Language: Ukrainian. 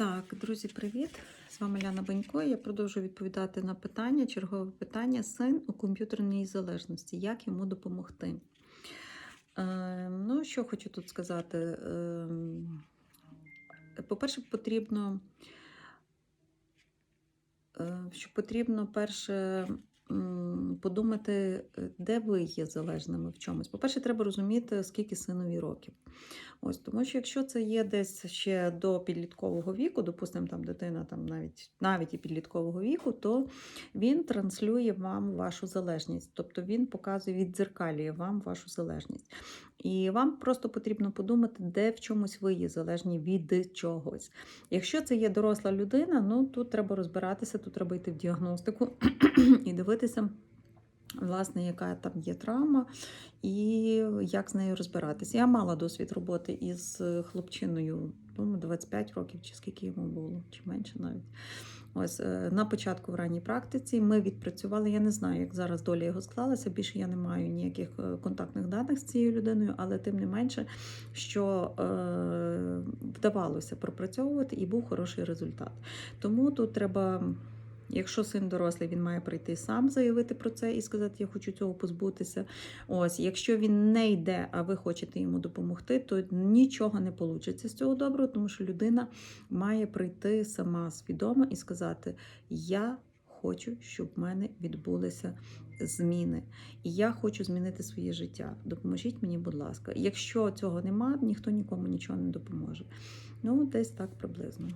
Так, друзі, привіт! З вами Ляна Банько. Я продовжую відповідати на питання. Чергове питання: син у комп'ютерній залежності. Як йому допомогти? Е, ну, що хочу тут сказати? Е, по-перше, потрібно, е, що потрібно перше подумати, е, де ви є залежними в чомусь. По-перше, треба розуміти, скільки синові років. Ось, тому що якщо це є десь ще до підліткового віку, допустимо, там дитина там навіть навіть і підліткового віку, то він транслює вам вашу залежність, тобто він показує, віддзеркалює вам вашу залежність. І вам просто потрібно подумати, де в чомусь ви є залежні від чогось. Якщо це є доросла людина, ну тут треба розбиратися, тут треба йти в діагностику і дивитися. Власне, яка там є травма, і як з нею розбиратися. Я мала досвід роботи із хлопчиною, по-моєму, 25 років, чи скільки йому було, чи менше навіть. Ось е, на початку в ранній практиці ми відпрацювали. Я не знаю, як зараз доля його склалася. Більше я не маю ніяких е, контактних даних з цією людиною, але тим не менше, що е, вдавалося пропрацьовувати і був хороший результат. Тому тут треба. Якщо син дорослий, він має прийти сам заявити про це і сказати, я хочу цього позбутися. Ось, якщо він не йде, а ви хочете йому допомогти, то нічого не вийде з цього доброго, тому що людина має прийти сама свідомо і сказати: Я хочу, щоб в мене відбулися зміни, і я хочу змінити своє життя. Допоможіть мені, будь ласка. Якщо цього нема, ніхто нікому нічого не допоможе. Ну, десь так приблизно.